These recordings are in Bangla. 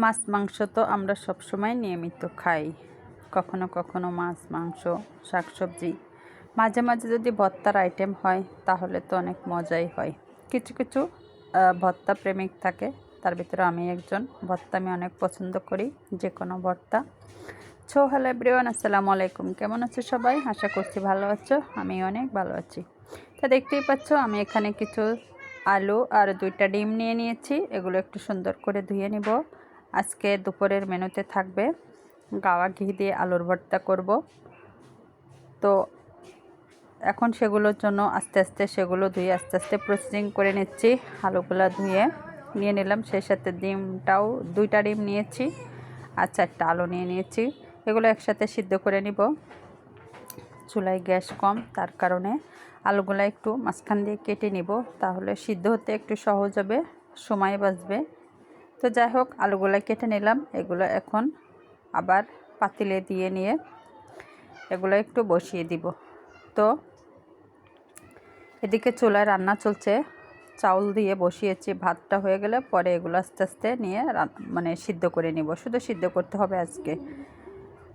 মাছ, মাংস তো আমরা সবসময় নিয়মিত খাই। কখনো কখনো মাছ, মাংস, শাকসবজি। মাঝে মাঝে যদি ভর্তার আইটেম হয়, তাহলে তো অনেক মজাই হয়। কিছু কিছু ভর্তা প্রেমিক থাকে, তার ভিতরে আমি একজন। ভর্তা আমি অনেক পছন্দ করি যে কোনো ভর্তা। ছো হ্যালো এভরিওয়ান, আসসালামু আলাইকুম। কেমন আছো সবাই? আশা করছি ভালো আছো, আমি অনেক ভালো আছি। তা দেখতেই পাচ্ছ, আমি এখানে কিছু আলু আর দুইটা ডিম নিয়ে নিয়েছি। এগুলো একটু সুন্দর করে ধুয়ে নিব। আজকে দুপুরের মেনুতে থাকবে গাওয়া ঘি দিয়ে আলুর ভর্তা করব। তো এখন সেগুলোর জন্য আস্তে আস্তে সেগুলো ধুয়ে আস্তে আস্তে প্রসেসিং করে নিচ্ছি। আলুগুলো ধুয়ে নিয়ে নিলাম, সেই সাথে ডিমটাও, দুইটা ডিম নিয়েছি আর চারটা আলু নিয়ে নিয়েছি। এগুলো একসাথে সিদ্ধ করে নিব। চুলায় গ্যাস কম, তার কারণে আলুগুলো একটু মাঝখান দিয়ে কেটে নিব, তাহলে সিদ্ধ হতে একটু সহজ হবে, সময় বাঁচবে। তো যাই হোক, আলুগুলো কেটে নিলাম। এগুলো এখন আবার পাতিলে দিয়ে নিয়ে এগুলো একটু বসিয়ে দিব। তো এদিকে চুলায় রান্না চলছে। চাউল দিয়ে বসিয়েছি, ভাতটা হয়ে গেলে পরে এগুলো আস্তে আস্তে নিয়ে মানে সিদ্ধ করে নিব। শুধু সিদ্ধ করতে হবে আজকে।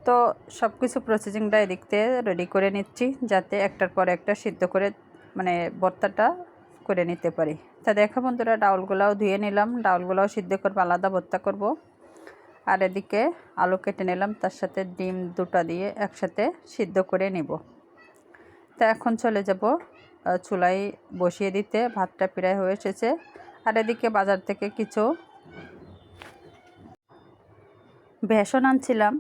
তো সব কিছু প্রসেসিংটা এদিক থেকে রেডি করে নিচ্ছি, যাতে একটার পর একটা সিদ্ধ করে মানে ভর্তাটা করে নিতে পারি। তা দেখো বন্ধুরা, ডাউলগুলাও ধুয়ে নিলাম। ডাউলগুলাও সিদ্ধ করব, আলাদা ভর্তা করব। আর এদিকে আলু কেটে নিলাম, তার সাথে ডিম দুটো দিয়ে একসাথে সিদ্ধ করে নিব। তা এখন চলে যাব চুলায় বসিয়ে দিতে। ভাতটা প্রায় হয়ে এসেছে। আর এদিকে বাজার থেকে কিছু বেসন আনছিলাম।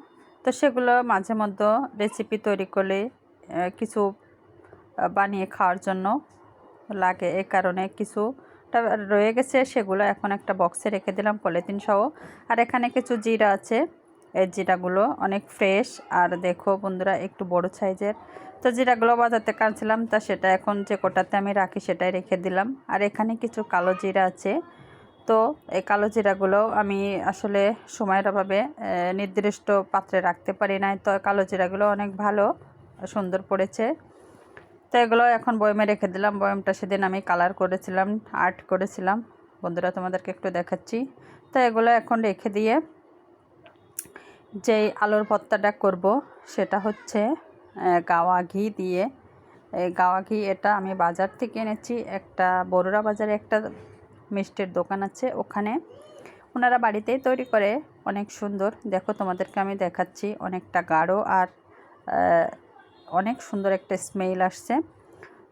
তো সেগুলো মাঝে মধ্যে রেসিপি তৈরি করলে কিছু বানিয়ে খাওয়ার জন্য লাগে, এ কারণে কিছুটা রয়ে গেছে, সেগুলো এখন একটা বক্সে রেখে দিলাম পলিথিন সহ। আর এখানে কিছু জিরা আছে, এই জিরাগুলো অনেক ফ্রেশ আর দেখো বন্ধুরা একটু বড় সাইজের তো জিরাগুলো বাজাতে কাটছিলাম তা সেটা এখন যে কোটাতে আমি রাখি সেটাই রেখে দিলাম। আর এখানে কিছু কালো জিরা আছে, তো এই কালো জিরাগুলো আমি আসলে সময়ের অভাবে নির্দিষ্ট পাত্রে রাখতে পারি নাই। তো কালো জিরাগুলো অনেক ভালো, সুন্দর পড়েছে। তো এগুলো এখন বয়মে রেখে দিলাম। বয়মটা সেদিন আমি কালার করেছিলাম আর্ট করেছিলাম। বন্ধুরা, তোমাদেরকে একটু দেখাচ্ছি। তো এগুলো এখন রেখে দিয়ে যেই আলুর ভর্তাটা করব, সেটা হচ্ছে গাওয়া ঘি দিয়ে। গাওয়া ঘি এটা আমি বাজার থেকে এনেছি। একটা বড়রা বাজারে একটা মিষ্টির দোকান আছে। ওখানে ওনারা বাড়িতেই তৈরি করে। অনেক সুন্দর। দেখো তোমাদেরকে আমি দেখাচ্ছি। অনেকটা গাঢ় আর অনেক সুন্দর একটা স্মেল আসছে।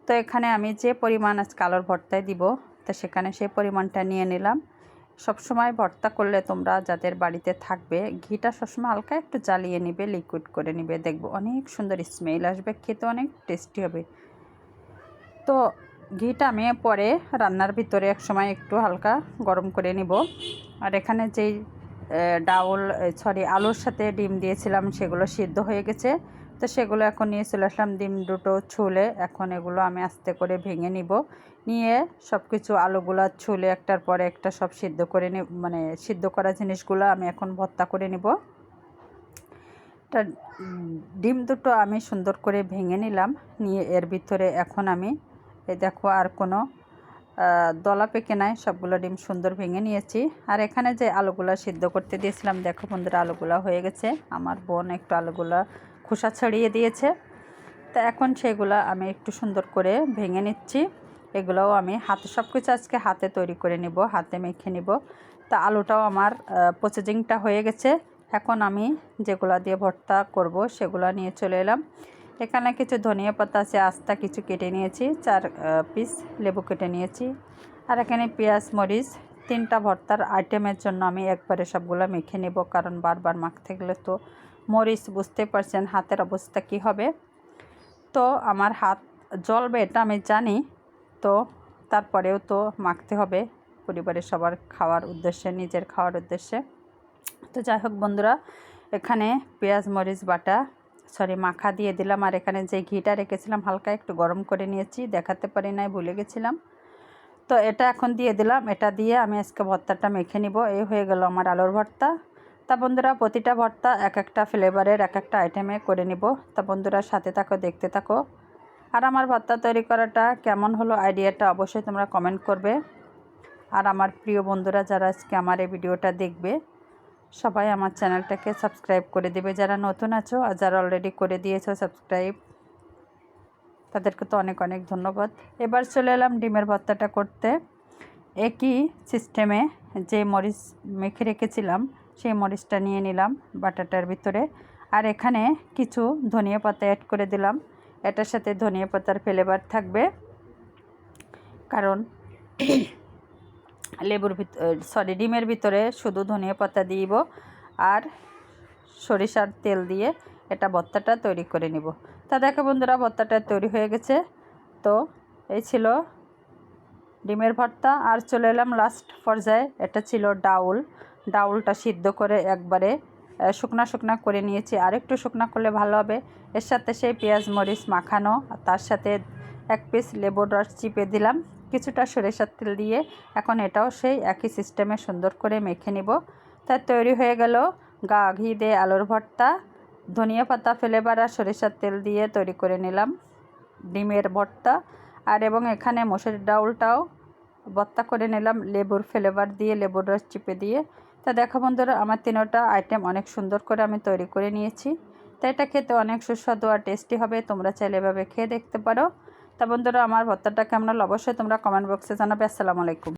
তো এখানে আমি যে পরিমাণ আজকে আলুর ভর্তায় দিব, তো সেখানে সেই পরিমাণটা নিয়ে নিলাম। সবসময় ভর্তা করলে তোমরা যাদের বাড়িতে থাকবে, ঘিটা সবসময় হালকা একটু জ্বালিয়ে নিবে লিকুইড করে নিবে, দেখব অনেক সুন্দর স্মেল আসবে, খেতে অনেক টেস্টি হবে। তো ঘিটা আমি পরে রান্নার ভিতরে এক সময় একটু হালকা গরম করে নিব। আর এখানে যেই ডাউল সরি আলুর সাথে ডিম দিয়েছিলাম, সেগুলো সিদ্ধ হয়ে গেছে। তো সেগুলো এখন নিয়ে চলে আসলাম, ডিম দুটো ছুলে। এখন এগুলো আমি আস্তে করে ভেঙে নিব। নিয়ে সব কিছু আলুগুলো ছুলে একটার পরে একটা সব সিদ্ধ করে নি মানে সিদ্ধ করা জিনিসগুলো আমি এখন ভর্তা করে নিব। তা ডিম দুটো আমি সুন্দর করে ভেঙে নিলাম। নিয়ে এর ভিতরে এখন আমি, এই দেখো আর কোনো দলা পেকে নাই, সবগুলো ডিম সুন্দর ভেঙে নিয়েছি। আর এখানে যে আলুগুলো সিদ্ধ করতে দিয়েছিলাম, দেখো বন্ধুরা আলুগুলো হয়ে গেছে। আমার বোন একটু আলুগুলো খোসা ছাড়িয়ে দিয়েছে। তা এখন সেগুলো আমি একটু সুন্দর করে ভেঙে নিচ্ছি। এগুলোও আমি হাতে সব কিছু আজকে হাতে তৈরি করে নিব, হাতে মেখে নিব। তা আলুটাও আমার প্রসেসিংটা হয়ে গেছে। এখন আমি যেগুলো দিয়ে ভর্তা করব সেগুলো নিয়ে চলে এলাম। এখানে কিছু ধনিয়া পাতা আছে, আস্তা কিছু কেটে নিয়েছি, চার পিস লেবু কেটে নিয়েছি। আর এখানে পেঁয়াজ, মরিচ, তিনটা ভর্তার আইটেমের জন্য আমি একবারে সবগুলো মেখে নেব, কারণ বারবার মাখতে গেলে তো মরিচ বুঝতে পারছেন হাতের অবস্থা কি হবে। তো আমার হাত জ্বলবে এটা আমি জানি। তো তারপরেও তো মাখতে হবে পরিবারের সবার খাওয়ার উদ্দেশ্যে, নিজের খাওয়ার উদ্দেশ্যে। তো যাই হোক বন্ধুরা, এখানে পেঁয়াজ, মরিচ, বাটা সরি মাখা দিয়ে দিলাম। আর এখানে যে ঘিটা রেখেছিলাম হালকা একটু গরম করে নিয়েছি, দেখাতে পারি নাই, ভুলে গেছিলাম। তো এটা এখন দিয়ে দিলাম। এটা দিয়ে আমি আজকে ভর্তাটা মেখে নিব। এই হয়ে গেল আমার আলুর ভর্তা। তা বন্ধুরা, প্রতিটা ভর্তা এক একটা ফ্লেভারের এক একটা আইটেমে করে নিব। তা বন্ধুরা, সাথে থাকো, দেখতে থাকো। আর আমার ভর্তা তৈরি করাটা কেমন হলো আইডিয়াটা অবশ্যই তোমরা কমেন্ট করবে। আর আমার প্রিয় বন্ধুরা, যারা আজকে আমার এই ভিডিওটা দেখবে, সবাই আমার চ্যানেলটাকে সাবস্ক্রাইব করে দেবে। যারা নতুন আছো আর যারা অলরেডি করে দিয়েছ সাবস্ক্রাইব তাদেরকে তো অনেক অনেক ধন্যবাদ। এবার চলে এলাম ডিমের ভর্তাটা করতে। একই সিস্টেমে যে মরিচ মেখে রেখেছিলাম সেই মরিচটা নিয়ে নিলাম বাটাটার ভিতরে। আর এখানে কিছু ধনিয়া পাতা অ্যাড করে দিলাম। এটার সাথে ধনিয়া পাতার ফ্লেভার থাকবে। কারণ লেবুর ভিতর সরি ডিমের ভিতরে শুধু ধনিয়া পাতা দিব আর সরিষার তেল দিয়ে এটা ভর্তাটা তৈরি করে নিব। তা দেখো বন্ধুরা, ভর্তাটা তৈরি হয়ে গেছে। তো এই ছিল ডিমের ভর্তা। আর চলে এলাম লাস্ট পর্যায়ে। এটা ছিল ডাউল। ডাউলটা সিদ্ধ করে একবারে শুকনা শুকনা করে নিয়েছি। আর একটু শুকনা করলে ভালো হবে। এর সাথে সেই পেঁয়াজ, মরিচ মাখানো, তার সাথে এক পিস লেবুর রস চিপে দিলাম। কিছুটা সরিষার তেল দিয়ে এখন এটাও সেই একই সিস্টেমে সুন্দর করে মেখে নিব। তাই তৈরি হয়ে গেল গা ঘি দিয়ে আলুর ভর্তা। ধনিয়া পাতা ফ্লেভার আর সরিষার তেল দিয়ে তৈরি করে নিলাম ডিমের ভর্তা। আর এবং এখানে মসুর ডাউলটাও ভর্তা করে নিলাম লেবুর ফ্লেভার দিয়ে, লেবুর রস চিপে দিয়ে। তা দেখো বন্ধুরা, আমার তিনোটা আইটেম অনেক সুন্দর করে আমি তৈরি করে নিয়েছি। তা এটা খেতে অনেক সুস্বাদু আর টেস্টি হবে, তোমরা চাইলে এভাবে খেয়ে দেখতে পারো। তা বন্ধুরা, আমার ভর্তাটা কেমন অবশ্যই তোমরা কমেন্ট বক্সে জানাবে। আসসালামু আলাইকুম।